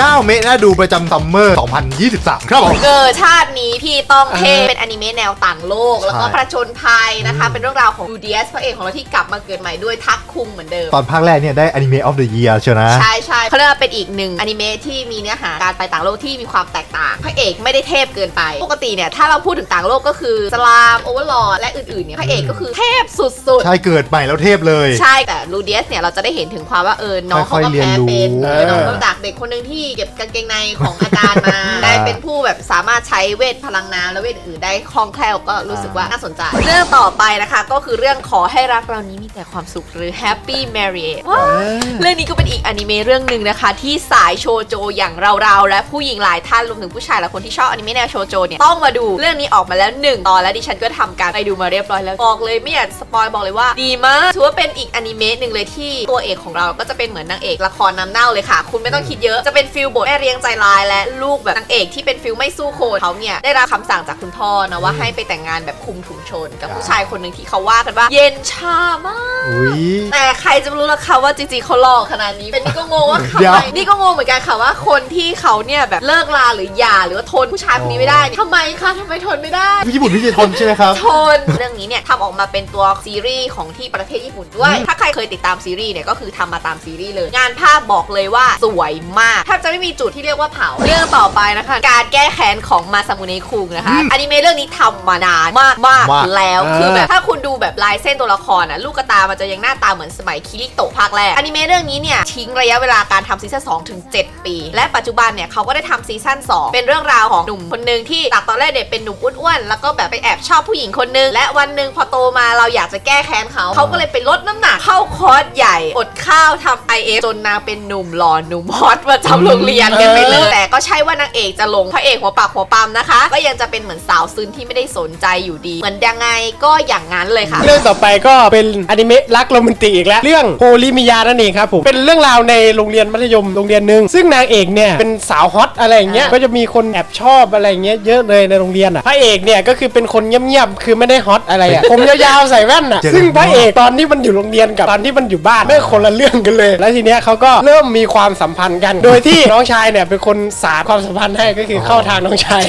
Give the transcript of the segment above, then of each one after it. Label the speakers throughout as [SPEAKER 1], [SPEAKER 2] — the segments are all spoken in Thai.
[SPEAKER 1] 9 เมตรน่าดูประจำซัมเมอร์ 2023 ครับผม
[SPEAKER 2] เกิดชาตินี้พี่ต้องเทเป็นอนิเมะแนวต่างโลก แล้วก็
[SPEAKER 1] ใช่
[SPEAKER 2] ประชนภัยนะคะ เป็นเรื่องราวของดูเดียสพระเอกของเราที่กลับมาเกิดใหม่ด้วยทักคุงเหมือนเดิม
[SPEAKER 1] ตอนภาคแรกเนี่ยได้อนิเมะออฟเดอะเยียร์เชียวนะ
[SPEAKER 2] ใช่ใช่เขาเรียกว่าเป็นอีกหนึ่งอนิเมะที่มีเนื้อหาการไปต่างโลกที่มีความแตกต่าง พระเอกไม่ได้เทพเกินไป ปกติเนี่ยถ้าเราพูดถึงต่างโลกก็คือสลามโอเวอร์ลอดและอื่นๆเนี่ยพระเอกก็คือเทพสุด
[SPEAKER 1] ใช่เกิดใหม่แล้วเทพเลย
[SPEAKER 2] ๆใช่แต่ลูเดียสเนี่ยเราจะได้เห็นถึงความว่าเออน้องเขา
[SPEAKER 1] ค่
[SPEAKER 2] ก็
[SPEAKER 1] อยๆเรียน
[SPEAKER 2] แพ้
[SPEAKER 1] รู้
[SPEAKER 2] เป็น
[SPEAKER 1] เอ
[SPEAKER 2] เอ
[SPEAKER 1] อ
[SPEAKER 2] อน้องก็จากเด็กคนหนึ่งที่เก็บกางเกงในของอาจารย์มา ได้เป็นผู้แบบสามารถใช้เวทพลังน้ำและเวทอื่นได้คล่องแคล่วก็รู้สึกว่าน่าสนใจ เรื่องต่อไปนะคะ ก็คือเรื่องขอให้รักเรานี้มีแต่ความสุขหรือ Happy Marriage ว้าวเรื่องนี้ก็เป็นอีกอนิเมะเรื่องหนึ่งนะคะ ที่สายโชโจอย่างเราๆและผู้หญิงหลายท่านรวมถึงผู้ชายหลายคนที่ชอบอนิเมะแนวโชโจเนี่ยต้องมาดูเรื่องนี้ออกมาแล้วหนึ่งตอนและดิฉันก็ทำการไปดูมาเรียบร้อยแล้วบอกเลยไม่อยากสปอยบอกเลยว่าดีมากถือว่าเป็นอีกอนิเมะหนึ่งเลยที่ตัวเอกของเราก็จะเป็นเหมือนนางเอกละครน้ำเน่าเลยค่ะ คุณไม่ต้องคิดเยอะจะเป็นฟิลบทแม่เรียงใจร้ายและลูกแบบนางเอกที่เป็นฟิลไม่สู้โคนเขาเนี่ยได้รับคำสั่งจากคุณพ่อนะว่าให้ไปแต่งงานแบบคุมถุงชน กับผู้ชายคนหนึ่งที่เขาว่ากันว่า เย็นชามาก
[SPEAKER 1] อุ้ย
[SPEAKER 2] แต่ใครจะรู้ล่ะคะว่าจริงๆเขาหลอกขนาดนี้ เป็นนี่ก็งงว่าทำ
[SPEAKER 1] เดี๋ยว
[SPEAKER 2] ไมนี่ก็งงเหมือนกันค่ะว่าคนที่เขาเนี่ยแบบเลิกลาหรือหย่าหรือว่าทนผู้ชายคนนี้ไม่ได้เนี่ยทำไมคะทำไมทนไม่ได้
[SPEAKER 1] ญี่ปุ่นพี่จะทนใช่ไหมครับ
[SPEAKER 2] ทน เรื่องนี้เนี่ยทำออกมาเป็นตัวซีรีส์ของที่ประเทศญี่ปุ่นด้วย ถ้าใครเคยติดตามซีรีส์เนี่ยก็คือทำมาตามซีรีส์เลย งานภาพบอกเลยว่าสวยมากแทบจะไม่มีจุดที่เรียกว่าเผา เรื่องต่อไปนะคะ การแก้แค้นของมาซามุเนะคุงนะคะอนิเมะเรื่องนี้ทำมานานมากมากๆ
[SPEAKER 1] มาก
[SPEAKER 2] แล้ว
[SPEAKER 3] อ่า
[SPEAKER 2] คือแบบถ้าคุณดูแบบลายเส้นตัวละครอะลูกกระตามันจะยังหน้าตาเหมือนสมัยคิริโตะภาคแรกอนิเมะเรื่องนี้เนี่ยทิ้งระยะเวลาการทำซีซั่น2ถึง 7 ปี และปัจจุบันเนี่ยเขาก็ได้ทำซีซั่น2 เป็นเรื่องราวของหนุ่มคนหนึ่งที่จากตอนแรกเนี่ยเป็นหนุ่มอ้วนๆแล้วก็แบบไปแอบชอบผู้หญิงคนนึงและวันหนึ่งพอโตมาเราอยากจะแก้แค้นเขาเขาก็เลยไปลดน้ำหนักเข้าคอร์สใหญ่อดข้าวทำ IF จนนางเป็นหนุ่มหล่อหนุ่มฮอตประจำโรงเรียนกันไปเลยแต่ก็ใช่ว่านางเอกจะลงพระเอกหัวปากหัวปั๊มนะคะ ก็ยังจะเป็นเหมือนสาวซึนที่ไม่ได้สนใจอยู่ดี เหมือนยังไงก็อย่างนั้นเลยค่ะ
[SPEAKER 3] เรื่องต่อไปก็เป็นอนิเมะรักโรแมนติกอีกแล้วเรื่องโฮลิมิยานั่นเองครับผมเป็นเรื่องราวในโรงเรียนมัธยมโรงเรียนหนึ่งซึ่งนางเอกเนี่ยเป็นสาวฮอตอะไรอย่างเงี้ย
[SPEAKER 2] อ่า
[SPEAKER 3] ก็จะมีคนแอบชอบอะไรอย่างเงี้ยเยอะเลยในโรงเรียนอะพระเอกเนี่ยก็คือเป็นคนเงียบๆคือไม่ได้ฮอตอะไรอะผมยาวๆใส่แว่นอะ
[SPEAKER 1] เจริญ
[SPEAKER 3] ซึ่งพระเอกตอนที่มันอยู่โรงเรียนกับตอนที่มันอยู่บ้านไม่คนละเรื่องกันเลย แล้วทีเนี้ยเขาก็เริ่มมีความสัมพันธ์กัน โดยที่น้องชายเนี่ยเป็นคนสารความสัมพันธ์ให้ก็คือเข้าทางน้องชาย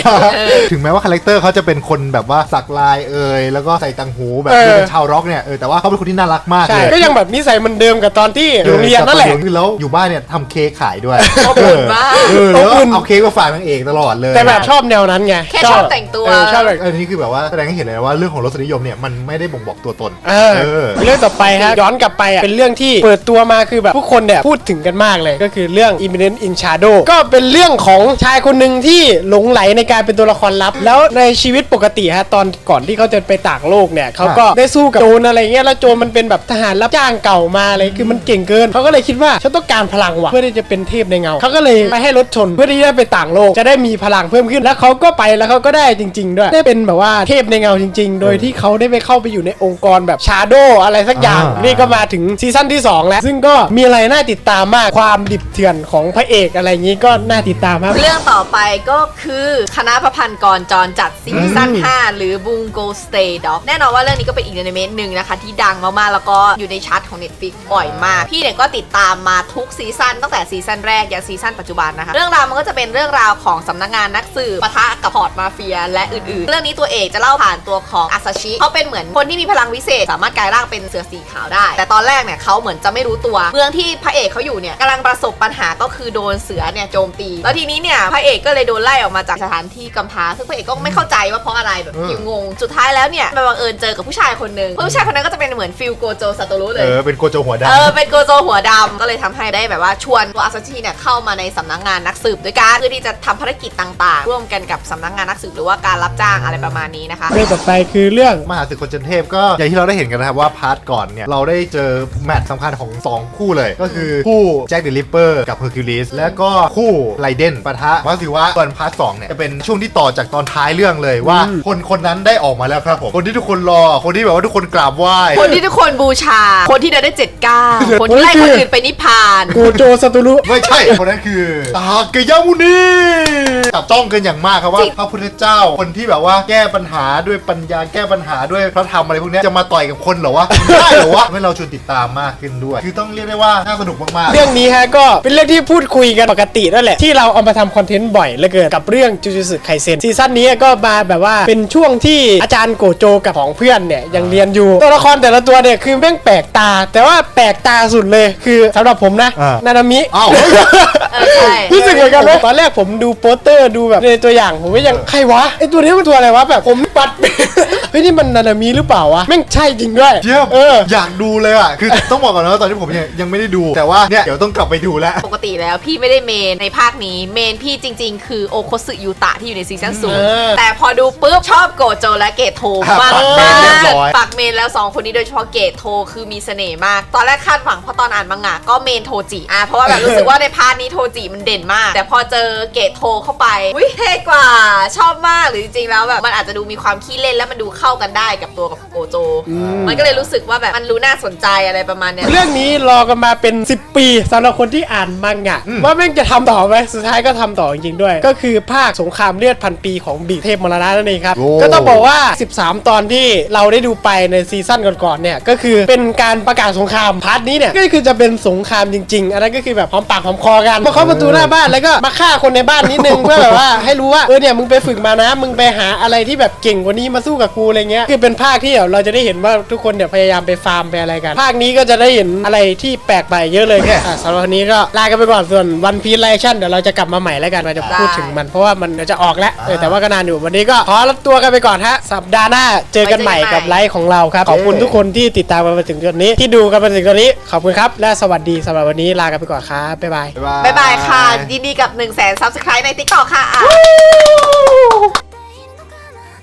[SPEAKER 1] ถึงแม้ว่าคาแรคเตอร์เขาจะเป็นคนแบบว่าสักลายเอ่ยแล้วก็ใส่ตังหูแบบ
[SPEAKER 3] เออ
[SPEAKER 1] ดูเป็นชาวร็อกเนี่ยเออแต่ว่าเขาเป็นคนที่น่ารักมาก
[SPEAKER 3] ใช่
[SPEAKER 1] เลย
[SPEAKER 3] ก็ยังแบบนิสัยเหมันเดิมกับตอนที่อยู่โรงเรียนนั่นแหละ
[SPEAKER 1] เออแล้วอยู่บ้านเนี่ยทำเค้กขายด้วย
[SPEAKER 2] อบอุ่นมาก
[SPEAKER 1] เออแล้ว
[SPEAKER 3] อบอุ่น
[SPEAKER 1] เอาเค้กมาฝากนางเอกตลอดเลย
[SPEAKER 3] แต่แบบชอบแนวนั้นไง
[SPEAKER 2] แค่ชอบแต่งตัว
[SPEAKER 3] เออชอบแบบ
[SPEAKER 1] อันนี้คือแบบว่าแสดงให้เห็นเลยว่าเรื่องของรสนิยมเนี่ยมันไม่ได้บ่งบอกตัวตน
[SPEAKER 3] เออ
[SPEAKER 1] เออ
[SPEAKER 3] เรื่องต่อไปฮะย้อนกลับไปอะเป็นเรื่องที่เปิดตัวมาคือแบบผู้คนเนี่ยพูดถึงกันมากเลยก็คือเรื่อง Imminent in Shadow ก็เป็นเรื่องของชายคนหนึ่งที่หลงไหลในการเป็นตัวละครลับ แล้วในชีวิตปกติฮะตอนก่อนที่เขาจะไปต่างโลกเนี่ยเขาก็ได้สู้กับโจรอะไรเงี้ยแล้วโจรมันเป็นแบบทหารรับจ้างเก่ามาเลยคือมันเก่งเกินเขาก็เลยคิดว่าฉันต้องการพลังว่ะเพื่อที่จะเป็นเทพในเงาเขาก็เลยไปให้รถชนเพื่อที่จะได้ไปต่างโลกจะได้มีพลังเพิ่มขึ้นแล้วเขาก็ไปแล้วเขาก็ได้จริง ๆ ด้วยได้เป็นแบบว่าเทพในเงาจริง ๆ โดยที่เขาได้ไปเข้าไปอยู่ในองค์กรแบบชาโดอะไรสักอย่าง
[SPEAKER 1] อ่านี่
[SPEAKER 3] นี่ก็มาถึงซีซั่นที่ 2 แล้ว ซึ่งก็มีอะไรน่าติดตามมากความดิบเถื่อนของพระเอกอะไรอย่างนี้ก็น่าติดตามครับ
[SPEAKER 2] เรื่องต่อไปก็คือคณะประพันธ์กรจรจัดซีซั่น5หรือ Bungo Stay Dog แน่นอนว่าเรื่องนี้ก็เป็นอีกอนิเมะหนึ่งนะคะ ที่ดังมากๆ แล้วก็อยู่ในชาร์ตของ Netflix บ่อยมาก พี่เนี่ยก็ติดตามมาทุกซีซั่นตั้งแต่ซีซั่นแรกยันซีซั่นปัจจุบันนะคะ เรื่องราวมันก็จะเป็นเรื่องราวของสำนักงานนักสืบปะทะกับพอร์ตมาเฟีย และอื่นๆ เรื่องนี้ตัวเอกจะเล่าผ่านตัวของอาซาชิเขาเป็นเหมือนคนที่มีพลังวิเศษ สามารถกลายร่างเป็นเสือสีขาวได้ แต่ตอนแรกเนี่ยเขาเหมือนจะไม่รู้ตัวเมืองที่พระเอกเขาอยู่เนี่ยกำลังประสบปัญหาก็คือโดนเสือเนี่ยโจมตี แล้วทีนี้เนี่ยพระเอกก็เลยโดนไล่ออกมาจากสถานที่กำพร้าซึ่งพระเอกก็ไม่เข้าใจว่าเพราะอะไรแบบ
[SPEAKER 1] เออ
[SPEAKER 2] อยู่งง สุดท้ายแล้วเนี่ยมาบังเอิญเจอกับผู้ชายคนหนึ่งผู้ชายคนนั้นก็จะเป็นเหมือนฟิลโกโจซาโตรุเล
[SPEAKER 1] เอยอเป็นโกโจหัว
[SPEAKER 2] เออ
[SPEAKER 1] ดำ
[SPEAKER 2] เป็นโกโจหัวดำก็เลยทำให้ได้แบบว่าชวนตัวอาซาชิเนี่ยเข้ามาในสำนักงานนักสืบด้วยกันเพื่อที่จะทำภารกิจต่างๆ ร่วมกันกับสำนักงานนักสืบหรือว่าการรับจ้างอะไรประมาณนี้นะคะ
[SPEAKER 3] เรื่องต่อไปคือเรื่อง
[SPEAKER 1] มหาศึกคนจันเทพก็อย่างที่เราได้เห็นกันนะครับว่าพาร์ทก่อนเนี่ย เราได้เจอแมตช์สำคัญของ 2 คู่เลย ก็คือคู่แจ็คเดอะริปเปอร์กับเฮอร์คิวลิสแล้วก็คู่ไรเดนปะทะมัสซิวะส่วนพาร์ทสองเนี่ยจะเป็นช่วงที่ต่อจากตอนท้ายเรื่องเลยว่า
[SPEAKER 3] อืม
[SPEAKER 1] คนคนนั้นได้ออกมาแล้วครับผมคนที่ทุกคนรอคนที่แบบว่าทุกคนกราบไหว้
[SPEAKER 2] คนที่ทุกคนบูชา คนที่ได้เจ็ดเก้าคนที่ไล่คนอื่นไปนิพพาน
[SPEAKER 3] โกโจซาตุรุ
[SPEAKER 1] ไม่ใช่คนนั้นคือตากยามุนีจับจ้องกันอย่างมากครับว่า
[SPEAKER 2] จริง
[SPEAKER 1] พระพุทธเจ้าคนที่แบบว่าแก้ปัญหาด้วยปัญญาแก้ปัญหาด้วยพระธรรมอะไรพวกเนี้ยจะมาต่อยกับคนเหรอวะได้เหรอวะให้เราชวนติดตามมากขึ้นด้วย คือต้องเรียกได้ว่าน่าสนุกมากๆ
[SPEAKER 3] เรื่องนี้ฮะก็เป็นเรื่องที่พูดคุยกันปกตินั่นแหละที่เราเอามาทำคอนเทนต์บ่อยเหลือเกินกับเรื่องจูจูสึไคเซนซีซั่นนี้ก็มาแบบว่าเป็นช่วงที่อาจารย์โกโจกับของเพื่อนเนี่ยยังเรียนอยู่ตัวละครแต่ละตัวเนี่ยคือแม่งแปลกตา แต่ว่าแปลกตาสุดเลยคือสำหรับผมนะ
[SPEAKER 1] อ่า
[SPEAKER 3] นานามิ
[SPEAKER 1] อ้าวเฮ้ย
[SPEAKER 2] เออใช่
[SPEAKER 3] รู้สึกเหมือนกันไหมตอนแรกผมดูโปสเตอร์ดูแบบในตัวอย่างผมก็ยังใครวะไอตัวนี้มันตัวอะไรวะแบบผมปัด เฮ้ยนี่มันนานามิหรือเปล่าวะแม่งใช่จริงด้วย
[SPEAKER 1] เยี่ยม
[SPEAKER 3] เออ
[SPEAKER 1] อยากดูเลยอะ คือต้องบอกก่อนนะว่าตอนที่ผมยังยังไม่ได้ดู แต่ว่าเนี่ย เดี๋ยวต้องกลับไปดูแล้ว
[SPEAKER 2] ปกติแล้วพี่ไม่ได้เมนในภาคนี้เมนพี่จริง ๆ คือโอโคสึยูตะที่อยู่ในซีซั่นศูน
[SPEAKER 3] เอ
[SPEAKER 2] ย์
[SPEAKER 3] อ
[SPEAKER 2] แต่พอดูปุ๊บชอบโกโจและเกตโท
[SPEAKER 1] อะ
[SPEAKER 2] มาก
[SPEAKER 1] ปักเมนเรียบร้อย
[SPEAKER 2] ปักเมนแล้ว 2 คนนี้โดยเฉพาะเกตโทคือมีเสน่ห์มาก ตอนแรกคาดหวังเพราะตอนอ่านมังงะก็เมนโทจิอะเพราะว่าแบบรู้สึกว่าในพาร์ทนี้โทจิมันเด่นมาก แต่พอเจอเกตโทเข้าไปวิเท่กว่าชอบมากหรือจริงๆแล้วแบบมันอาจจะดูมีความขี้เล่นแล้วมันดูเข้ากันได้กับตัวกับโกโจ มันก็เลยรู้สึกว่าแบบมันรู้น่าสนใจอะไรประมาณเนี้ย
[SPEAKER 3] เรื่องนี้รอกันมาเป็น 10 ปีสำหรับคนที่อ่านมังงะ
[SPEAKER 1] อืม
[SPEAKER 3] ว่าแม่งจะทำต่อไหมสุดท้ายก็ทำต่อจริงๆด้วย ก็คือภาคสงครามเลือดพันปีของบีเทพมรณะนั่นเองครับ
[SPEAKER 1] โอ้
[SPEAKER 3] ก็ต้องบอกว่า 13 ตอนที่เราได้ดูไปในซีซั่นก่อนๆเนี่ย ก็คือเป็นการประกาศสงครามพาร์ทนี้เนี่ย ก็คือจะเป็นสงครามจริง ๆ อันนั้นก็คือแบบพร้อมปากพร้อมคอกันมาเคาะประตูหน้าบ้านแล้วก็มาฆ่าคนในบ้านนิดนึงเพื่อแบบว่าให้รู้ว่าเออเนี่ยมึงไปฝึกมานะ มึงไปหาอะไรที่แบบเก่งกว่านี้มาสู้กับกูอะไรเงี้ยคือเป็นภาคที่เราจะได้เห็นว่าทุกคนเนี่ยพยายามไปฟาร์มไปอะไรกัน ภาคนี้ก็จะได้เห็นอะไรที่แปลกใหม่เยอะเลยอะสำหรับวันนี้ก็ลากันไปก่อนส่วนวันพี e ไลชั่นเดี๋ยวเราจะกลับมาใหม่แล้วกันเราจะพูดถึงมันเพราะว่ามันเดี๋ยวจะออกแล้วเออแต่ว่าก็นานอยู่วันนี้ก็ขอรับตัวกันไปก่อนฮะสัปดาห์หน้าเจอกันใหม่กับไลฟ์ของเราครับขอบคุณทุกคนที่ติดตามกันมาถึงตอนนี้ที่ดูกันมาถึงตอนนี้ขอบคุณครับ และสวัสดีสำหรับวันนี้ลากันไปก่อนครับบ๊ายบาย
[SPEAKER 1] บ๊ายบาย
[SPEAKER 2] บ๊ายบายค่ะยินดีกับ1 0 0 0 0 0 subscribe ใน TikTok ค่ะ